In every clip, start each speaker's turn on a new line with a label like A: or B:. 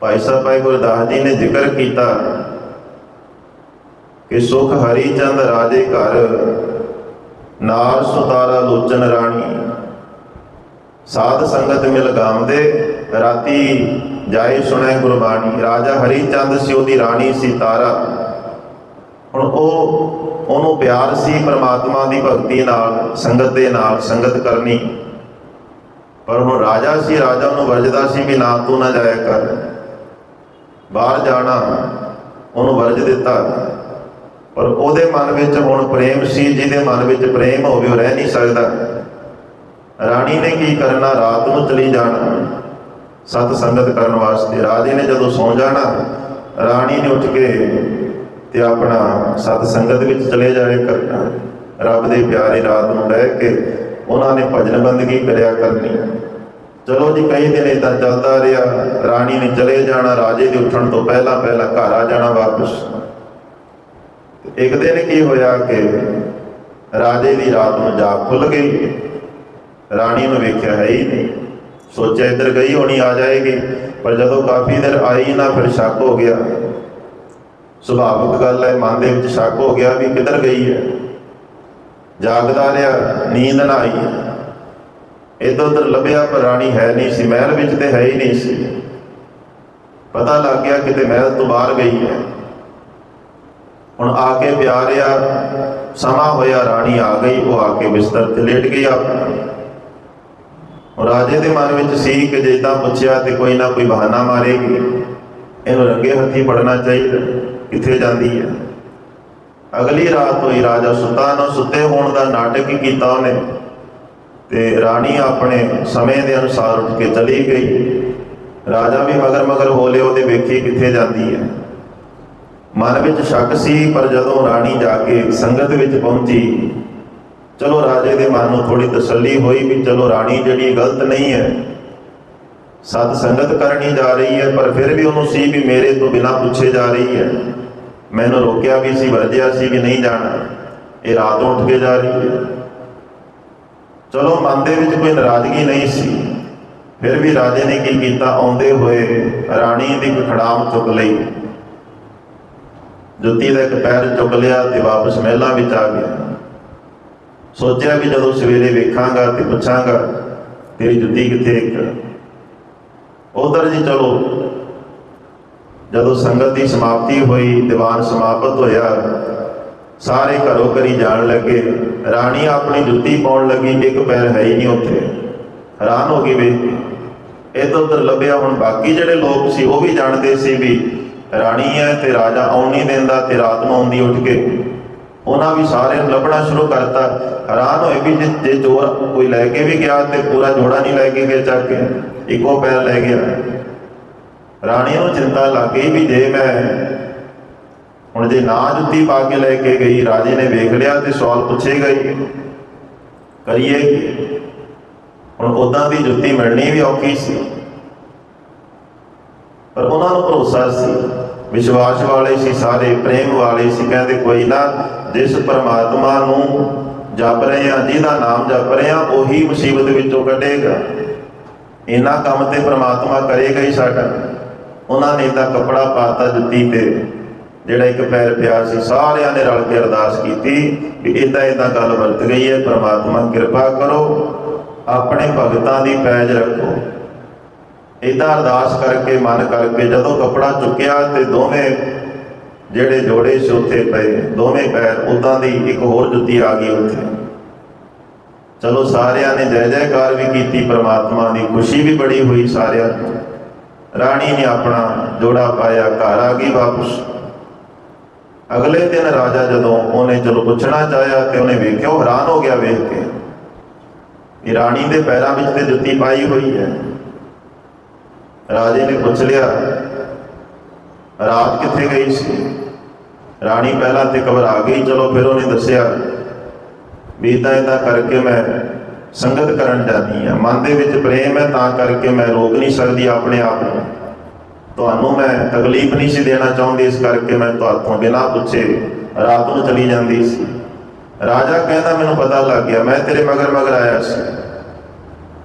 A: ਭਾਈ ਸਾਹਿਬ, ਭਾਈ ਗੁਰਦਾਸ ਜੀ ਨੇ ਜ਼ਿਕਰ ਕੀਤਾ ਕਿ ਸੁਖ ਹਰੀ ਚੰਦ ਰਾਜੇ ਘਰ, ਨਾਲ ਸੁਤਾਰਾ ਲੋਚਨ ਰਾਣੀ। ਸਾਧ ਸੰਗਤ ਮਿਲ ਗਾਵਦੇ ਰਾਤੀ ਜਾਏ ਸੁਣੈ ਗੁਰਬਾਣੀ। ਰਾਜਾ ਹਰੀ ਚੰਦ ਸੀ, ਉਹਦੀ ਰਾਣੀ ਸੀ ਤਾਰਾ। ਹੁਣ ਉਹ, ਉਹਨੂੰ ਪਿਆਰ ਸੀ ਪ੍ਰਮਾਤਮਾ ਦੀ ਭਗਤੀ ਨਾਲ, ਸੰਗਤ ਦੇ ਨਾਲ, ਸੰਗਤ ਕਰਨੀ। ਪਰ ਹੁਣ ਰਾਜਾ ਸੀ, ਰਾਜਾ ਨੂੰ ਵਰਜਦਾ ਸੀ ਵੀ ਨਾ, ਤੂੰ ਨਾ ਜਾਇਆ ਕਰ। ਬਾਹਰ ਜਾਣਾ, ਉਹਨੂੰ ਵਰਜ ਦਿੱਤਾ। ਪਰ ਉਹਦੇ ਮਨ ਵਿੱਚ ਹੁਣ ਪ੍ਰੇਮ ਸੀ, ਜਿਹਦੇ ਮਨ ਵਿੱਚ ਪ੍ਰੇਮ ਹੋਵੇ, ਉਹ ਰਹਿ ਨਹੀਂ ਸਕਦਾ। ਰਾਣੀ ਨੇ ਕੀ ਕਰਨਾ? ਰਾਤ ਨੂੰ ਚਲੀ ਜਾਣਾ। ਸਤ ਸੰਗਤ ਕਰਨ ਵਾਸਤੇ। ਰਾਜੇ ਨੇ ਜਦੋਂ ਸੌ ਜਾਣਾ, ਰਾਣੀ ਨੇ ਉੱਠ ਕੇ ਤੇ ਆਪਣਾ ਸਤ ਸੰਗਤ ਵਿੱਚ ਚਲੇ ਜਾਏ ਕਰਨਾ। ਰੱਬ ਦੇ ਪਿਆਰੇ ਰਾਤ ਨੂੰ ਬਹਿ ਕੇ ਉਹਨਾਂ ਨੇ ਭਜਨ ਬੰਦਗੀ ਕਰਿਆ ਕਰਨੀ। ਚਲੋ ਜੀ ਕਈ ਦਿਨ ਇਦਾਂ ਚੱਲਦਾ ਰਿਹਾ, ਰਾਣੀ ਨੇ ਚਲੇ ਜਾਣਾ, ਰਾਜੇ ਦੇ ਉੱਠਣ ਤੋਂ ਪਹਿਲਾਂ ਪਹਿਲਾਂ ਘਰ ਆ ਜਾਣਾ ਵਾਪਸ। ਇੱਕ ਦਿਨ ਕੀ ਹੋਇਆ ਕਿ ਰਾਜੇ ਦੀ ਰਾਤ ਨੂੰ ਜਾਗ ਖੁੱਲ ਗਈ। ਰਾਣੀ ਨੂੰ ਵੇਖਿਆ ਹੈ ਹੀ ਨਹੀਂ। ਸੋਚਿਆ, ਇੱਧਰ ਗਈ ਹੋਣੀ, ਆ ਜਾਏਗੀ। ਪਰ ਜਦੋਂ ਕਾਫੀ ਦੇਰ ਆਈ ਨਾ, ਫਿਰ ਸ਼ੱਕ ਹੋ ਗਿਆ। ਸੁਭਾਵਿਕ ਗੱਲ ਹੈ, ਮਨ ਦੇ ਵਿੱਚ ਸ਼ੱਕ ਹੋ ਗਿਆ ਵੀ ਕਿੱਧਰ ਗਈ ਹੈ। ਜਾਗਦਾ ਰਿਹਾ, ਨੀਂਦ ਨਾ ਆਈ। ਇੱਧਰ ਉੱਧਰ ਲੱਭਿਆ ਪਰ ਰਾਣੀ ਹੈ ਨਹੀਂ ਸੀ, ਮਹਿਲ ਵਿੱਚ ਤੇ ਹੈ ਹੀ ਨਹੀਂ ਸੀ। ਪਤਾ ਲੱਗ ਗਿਆ ਕਿਤੇ ਮਹਿਲ ਤੋਂ ਬਾਹਰ ਗਈ ਹੈ। ਹੁਣ ਆ ਕੇ ਪਿਆਰਿਆ ਸਮਾਂ ਹੋਇਆ, ਰਾਣੀ ਆ ਗਈ, ਉਹ ਆ ਕੇ ਬਿਸਤਰ ਤੇ ਲੇਟ ਗਈ ਆਪਣਾ ਰਾਜੇ ਦੇ ਮਨ ਵਿੱਚ ਸੀ ਕਿ ਜੇ ਇਦਾਂ ਪੁੱਛਿਆ ਤੇ ਕੋਈ ਨਾ ਕੋਈ ਬਹਾਨਾ ਮਾਰੇਗੀ। ਇਹਨੂੰ ਰੰਗੇ ਹੱਥੀ ਪੜਨਾ ਚਾਹੀਦਾ, ਕਿੱਥੇ ਜਾਂਦੀ ਹੈ? ਅਗਲੀ ਰਾਤ ਹੋਈ, ਰਾਜਾ ਸੁੱਤਾ ਨਾ ਸੁੱਤੇ ਹੋਣ ਦਾ ਨਾਟਕ ਕੀਤਾ ਉਹਨੇ। ਤੇ ਰਾਣੀ ਆਪਣੇ ਸਮੇਂ ਦੇ ਅਨੁਸਾਰ ਉੱਠ ਕੇ ਚਲੀ ਗਈ। ਰਾਜਾ ਵੀ ਮਗਰ ਮਗਰ ਹੋ ਉਹਦੇ ਵੇਖੀ ਕਿੱਥੇ ਜਾਂਦੀ ਹੈ। ਮਨ ਵਿੱਚ ਸ਼ੱਕ ਸੀ, ਪਰ ਜਦੋਂ ਰਾਣੀ ਜਾ ਕੇ ਸੰਗਤ ਵਿੱਚ ਪਹੁੰਚੀ, ਚਲੋ ਰਾਜੇ ਦੇ ਮਨ ਨੂੰ ਥੋੜੀ ਤਸੱਲੀ ਹੋਈ ਵੀ ਚਲੋ ਰਾਣੀ ਜਿਹੜੀ ਗਲਤ ਨਹੀਂ ਹੈ, ਸਤ ਸੰਗਤ ਕਰਨੀ ਜਾ ਰਹੀ ਹੈ, ਪਰ ਫਿਰ ਵੀ ਉਹਨੂੰ ਸੀ ਵੀ ਮੇਰੇ ਤੋਂ ਬਿਨਾ ਪੁੱਛੇ ਜਾ ਰਹੀ ਹੈ। ਮੈਨੂੰ ਰੋਕਿਆ ਵੀ ਸੀ, ਵਰਜਿਆ ਸੀ ਵੀ ਨਹੀਂ ਜਾਣਾ। ਇਹ ਰਾਤ ਨੂੰ ਉੱਠ ਕੇ ਜਾ ਰਹੀ ਹੈ। ਚਲੋ ਮਨ ਦੇ ਵਿੱਚ ਕੋਈ ਨਾਰਾਜ਼ਗੀ ਨਹੀਂ ਸੀ। ਫਿਰ ਵੀ ਰਾਜੇ ਨੇ ਕੀ ਕੀਤਾ? ਆਉਂਦੇ ਹੋਏ ਰਾਣੀ ਦੀ ਖੜਾਮ ਚੁੱਕ ਲਈ। ਜੁੱਤੀ ਦਾ ਇੱਕ ਪੈਰ ਚੁੱਕ ਲਿਆ ਤੇ ਵਾਪਸ ਮਹਿਲਾਂ ਵਿੱਚ ਆ ਗਿਆ। ਸੋਚਿਆ ਵੀ ਜਦੋਂ ਸਵੇਰੇ ਵੇਖਾਂਗਾ ਤੇ ਪੁੱਛਾਂਗਾ, ਤੇਰੀ ਜੁੱਤੀ ਕਿੱਥੇ ਇੱਕ ਉਧਰ ਜੀ ਚਲੋ। ਜਦੋਂ ਸੰਗਤ ਦੀ ਸਮਾਪਤੀ ਹੋਈ, ਦੀਵਾਨ ਸਮਾਪਤ ਹੋਇਆ ਸਾਰੇ ਘਰੋਂ ਘਰੀ ਜਾਣ ਲੱਗੇ। ਰਾਣੀ ਆਪਣੀ ਜੁੱਤੀ ਪਾਉਣ ਲੱਗੀ ਇੱਕ ਪੈਰ ਹੈ ਹੀ ਨਹੀਂ ਉੱਥੇ। ਹੈਰਾਨ ਹੋ ਗਈ ਵੇਖ ਕੇ ਇੱਧਰ ਲੱਭਿਆ, ਹੁਣ ਬਾਕੀ ਜਿਹੜੇ ਲੋਕ ਸੀ ਉਹ ਵੀ ਜਾਣਦੇ ਸੀ ਵੀ ਰਾਣੀ ਹੈ ਤੇ ਰਾਜਾ ਆਉਣ ਨਹੀਂ ਦਿੰਦਾ ਤੇ ਰਾਤ ਨੂੰ ਆਉਂਦੀ ਉੱਠ ਕੇ। ਉਹਨਾਂ ਵੀ ਸਾਰਿਆਂ ਨੂੰ ਲੱਭਣਾ ਸ਼ੁਰੂ ਕਰਤਾ। ਹੈਰਾਨ ਹੋਏ ਵੀ ਜੇ ਜੇ ਚੋਰ ਕੋਈ ਲੈ ਕੇ ਵੀ ਗਿਆ ਤੇ ਪੂਰਾ ਜੋੜਾ ਨਹੀਂ ਲੈ ਕੇ ਗਿਆ ਚੱਕ ਕੇ, ਇੱਕੋ ਪੈਰ ਲੈ ਗਿਆ। ਰਾਣੀ ਨੂੰ ਚਿੰਤਾ ਲੱਗ ਗਈ ਵੀ ਜੇ ਮੈਂ ਹੁਣ ਜੇ ਨਾ ਜੁੱਤੀ ਪਾ ਕੇ ਲੈ ਕੇ ਗਈ, ਰਾਜੇ ਨੇ ਵੇਖ ਲਿਆ ਤੇ ਸਵਾਲ ਪੁੱਛੇਗਾ ਹੀ ਕਰੀਏ? ਹੁਣ ਉਦਾਂ ਦੀ ਜੁੱਤੀ ਮਿਲਣੀ ਵੀ ਔਖੀ ਸੀ। ਪਰ ਉਹਨਾਂ ਨੂੰ ਭਰੋਸਾ ਸੀ, ਵਿਸ਼ਵਾਸ ਵਾਲੇ ਸੀ, ਸਾਰੇ ਪ੍ਰੇਮ ਵਾਲੇ ਸੀ, ਕਹਿੰਦੇ ਕੋਈ ਨਾ, ਜਿਸ ਪਰਮਾਤਮਾ ਨੂੰ ਜਪ ਰਹੇ ਆ ਜਿਹਦਾ ਨਾਮ ਜਪ ਰਹੇ ਆ ਉਹੀ ਮੁਸੀਬਤ ਵਿੱਚੋਂ ਕੱਢੇਗਾ। ਇਹਨਾਂ ਕੰਮ ਤੇ ਪਰਮਾਤਮਾ ਕਰੇਗਾ ਹੀ ਸਾਡਾ। ਉਹਨਾਂ ਨੇ ਤਾਂ ਕੱਪੜਾ ਪਾਤਾ ਜੁੱਤੀ ਤੇ। ਜਿਹੜਾ ਇੱਕ ਪੈਰ ਪਿਆ ਸੀ, ਸਾਰਿਆਂ ਨੇ ਰਲ ਕੇ ਅਰਦਾਸ ਕੀਤੀ ਵੀ ਇਦਾਂ ਇਦਾਂ ਗੱਲ ਵਰਤ ਗਈ ਹੈ, ਪ੍ਰਮਾਤਮਾ ਕਿਰਪਾ ਕਰੋ, ਆਪਣੇ ਭਗਤਾਂ ਦੀ ਪੈਜ ਰੱਖੋ। ਇਦਾਂ ਅਰਦਾਸ ਕਰਕੇ, ਮਨ ਕਰਕੇ ਜਦੋਂ ਕੱਪੜਾ ਚੁੱਕਿਆ ਤੇ ਦੋਵੇਂ ਜਿਹੜੇ ਜੋੜੇ ਸੀ ਉੱਥੇ ਪਏ, ਦੋਵੇਂ ਪੈਰ ਉਦਾਂ ਦੀ ਇੱਕ ਹੋਰ ਜੁੱਤੀ ਆ ਗਈ ਉੱਥੇ। ਚਲੋ ਸਾਰਿਆਂ ਨੇ ਜੈ ਜੈਕਾਰ ਵੀ ਕੀਤੀ, ਪ੍ਰਮਾਤਮਾ ਦੀ ਖੁਸ਼ੀ ਵੀ ਬੜੀ ਹੋਈ ਸਾਰਿਆਂ ਨੂੰ। ਰਾਣੀ ਨੇ ਆਪਣਾ ਜੋੜਾ ਪਾਇਆ, ਘਰ ਆ ਗਈ ਵਾਪਸ। ਅਗਲੇ ਦਿਨ ਰਾਜਾ ਜਦੋਂ ਉਹਨੇ ਚਲੋ ਪੁੱਛਣਾ ਚਾਹਿਆ ਤੇ ਉਹਨੇ ਵੇਖਿਆ ਉਹ ਹੈਰਾਨ ਹੋ ਗਿਆ ਵੇਖ ਕੇ ਇਹ ਰਾਣੀ ਦੇ ਪੈਰਾਂ ਵਿੱਚ ਤੇ ਜੁੱਤੀ ਪਾਈ ਹੋਈ ਹੈ। ਰਾਜੇ ਨੇ ਪੁੱਛ ਲਿਆ, ਰਾਤ ਕਿੱਥੇ ਗਈ ਸੀ? ਰਾਣੀ ਪਹਿਲਾਂ ਤੇ ਘਬਰਾ ਗਈ, ਚਲੋ ਫਿਰ ਉਹਨੇ ਦੱਸਿਆ ਵੀ ਇਦਾਂ ਇਦਾਂ ਕਰਕੇ ਮੈਂ ਸੰਗਤ ਕਰਨ ਜਾਂਦੀ ਆ ਮਨ ਦੇ ਵਿੱਚ ਪ੍ਰੇਮ ਹੈ, ਤਾਂ ਕਰਕੇ ਮੈਂ ਰੋਕ ਨਹੀਂ ਸਕਦੀ ਆਪਣੇ ਆਪ ਨੂੰ। ਤੁਹਾਨੂੰ ਮੈਂ ਤਕਲੀਫ ਨਹੀਂ ਸੀ ਦੇਣਾ ਚਾਹੁੰਦੀ, ਇਸ ਕਰਕੇ ਮੈਂ ਤੁਹਾਤੋਂ ਬਿਨਾਂ ਪੁੱਛੇ ਰਾਤ ਨੂੰ ਚਲੀ ਜਾਂਦੀ ਸੀ। ਰਾਜਾ ਕਹਿੰਦਾ, ਮੈਨੂੰ ਪਤਾ ਲੱਗ ਗਿਆ, ਮੈਂ ਤੇਰੇ ਮਗਰ ਮਗਰ ਆਇਆ ਸੀ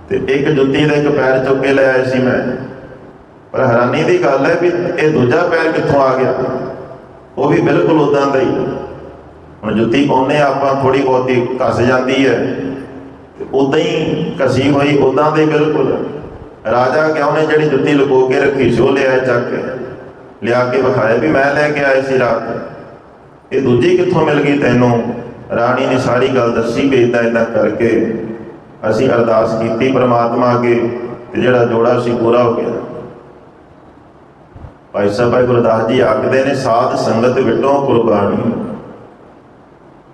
A: ਤੇ ਇੱਕ ਜੁੱਤੀ ਦਾ ਇੱਕ ਪੈਰ ਚੁੱਕ ਕੇ ਲੈ ਆਇਆ ਸੀ ਮੈਂ। ਪਰ ਹੈਰਾਨੀ ਦੀ ਗੱਲ ਹੈ ਵੀ ਇਹ ਦੂਜਾ ਪੈਰ ਕਿੱਥੋਂ ਆ ਗਿਆ? ਉਹ ਵੀ ਬਿਲਕੁਲ ਉਦਾਂ ਦਾ ਹੀ। ਹੁਣ ਜੁੱਤੀ ਪਾਉਂਦੇ ਆਪਾਂ ਥੋੜੀ ਬਹੁਤੀ ਘਸ ਜਾਂਦੀ ਹੈ ਤੇ ਉਦਾਂ ਹੀ ਕਸੀ ਹੋਈ ਉਦਾਂ ਦੇ ਬਿਲਕੁਲ। ਰਾਜਾ ਕਿਉਂ ਨੇ ਜਿਹੜੀ ਜੁੱਤੀ ਲੁਕੋ ਕੇ ਰੱਖੀ ਸੀ, ਉਹ ਲਿਆਇਆ ਚੱਕ ਕੇ। ਲਿਆ ਕੇ ਵਿਖਾਇਆ ਵੀ ਮੈਂ ਲੈ ਕੇ ਆਇਆ ਸੀ ਰਾਤ। ਇਹ ਦੂਜੀ ਕਿੱਥੋਂ ਮਿਲ ਗਈ ਤੈਨੂੰ? ਰਾਣੀ ਨੇ ਸਾਰੀ ਗੱਲ ਦੱਸੀ ਵੀ ਇਦਾਂ ਇਦਾਂ ਕਰਕੇ ਅਸੀਂ ਅਰਦਾਸ ਕੀਤੀ ਪ੍ਰਮਾਤਮਾ ਅੱਗੇ ਤੇ ਜਿਹੜਾ ਜੋੜਾ ਸੀ ਪੂਰਾ ਹੋ ਗਿਆ। ਭਾਈ ਸਾਹਿਬ, ਭਾਈ ਗੁਰਦਾਸ ਜੀ ਆਖਦੇ ਨੇ, ਸਾਧ ਸੰਗਤ ਵਿਟੋਂ ਕੁਰਬਾਨੀ।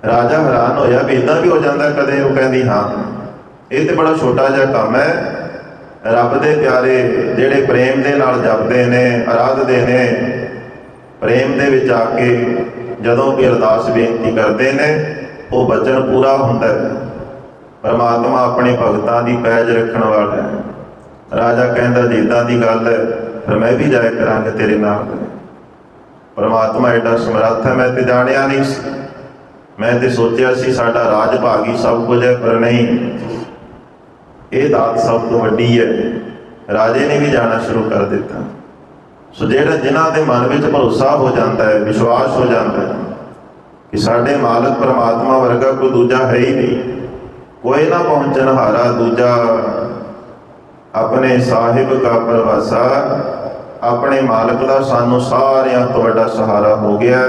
A: ਰਾਜਾ ਹੈਰਾਨ ਹੋਇਆ ਵੀ ਇਦਾਂ ਵੀ ਹੋ ਜਾਂਦਾ ਕਦੇ ਉਹ ਕਹਿੰਦੀ, ਹਾਂ, ਇਹ ਤੇ ਬੜਾ ਛੋਟਾ ਜਿਹਾ ਕੰਮ ਹੈ ਰੱਬ ਦੇ ਪਿਆਰੇ ਜਿਹੜੇ ਪ੍ਰੇਮ ਦੇ ਨਾਲ ਜਪਦੇ ਨੇ, ਆਰਾਧਦੇ ਨੇ, ਪ੍ਰੇਮ ਦੇ ਵਿੱਚ ਆ ਕੇ ਜਦੋਂ ਵੀ ਅਰਦਾਸ ਬੇਨਤੀ ਕਰਦੇ ਨੇ, ਉਹ ਬਚਨ ਪੂਰਾ ਹੁੰਦਾ ਹੈ। ਪਰਮਾਤਮਾ ਆਪਣੇ ਭਗਤਾਂ ਦੀ ਪੈਜ ਰੱਖਣ ਵਾਲਾ ਹੈ। ਰਾਜਾ ਕਹਿੰਦਾ ਜੀ ਇਦਾਂ ਦੀ ਗੱਲ ਹੈ, ਫਿਰ ਮੈਂ ਵੀ ਜਾਇਆ ਕਰਾਂਗਾ ਤੇਰੇ ਨਾਲ। ਪਰਮਾਤਮਾ ਐਡਾ ਸਮਰੱਥ ਹੈ, ਮੈਂ ਤੇ ਜਾਣਿਆ ਨਹੀਂ ਸੀ। ਮੈਂ ਤੇ ਸੋਚਿਆ ਸੀ, ਸਾਡਾ ਰਾਜ ਭਾਗੀ ਸਭ ਕੁਝ ਹੈ, ਪਰ ਨਹੀਂ। ਇਹ ਦਾਤ ਸਭ ਤੋਂ ਵੱਡੀ ਹੈ। ਰਾਜੇ ਨੇ ਵੀ ਜਾਣਾ ਸ਼ੁਰੂ ਕਰ ਦਿੱਤਾ। ਸੋ ਜਿਹੜਾ ਜਿਨ੍ਹਾਂ ਦੇ ਮਨ ਵਿੱਚ ਭਰੋਸਾ ਹੋ ਜਾਂਦਾ ਹੈ, ਵਿਸ਼ਵਾਸ ਹੋ ਜਾਂਦਾ ਹੈ ਕਿ ਸਾਡੇ ਮਾਲਕ ਪਰਮਾਤਮਾ ਵਰਗਾ ਕੋਈ ਦੂਜਾ ਹੈ ਹੀ ਨਹੀਂ, ਕੋਈ ਨਾ ਪਹੁੰਚਣ ਹਾਰਾ ਦੂਜਾ। ਆਪਣੇ ਸਾਹਿਬ ਕਾ ਪ੍ਰਵਾਸਾ, ਆਪਣੇ ਮਾਲਕ ਦਾ ਸਾਨੂੰ ਸਾਰਿਆਂ ਤੋਂ ਵੱਡਾ ਸਹਾਰਾ ਹੋ ਗਿਆ।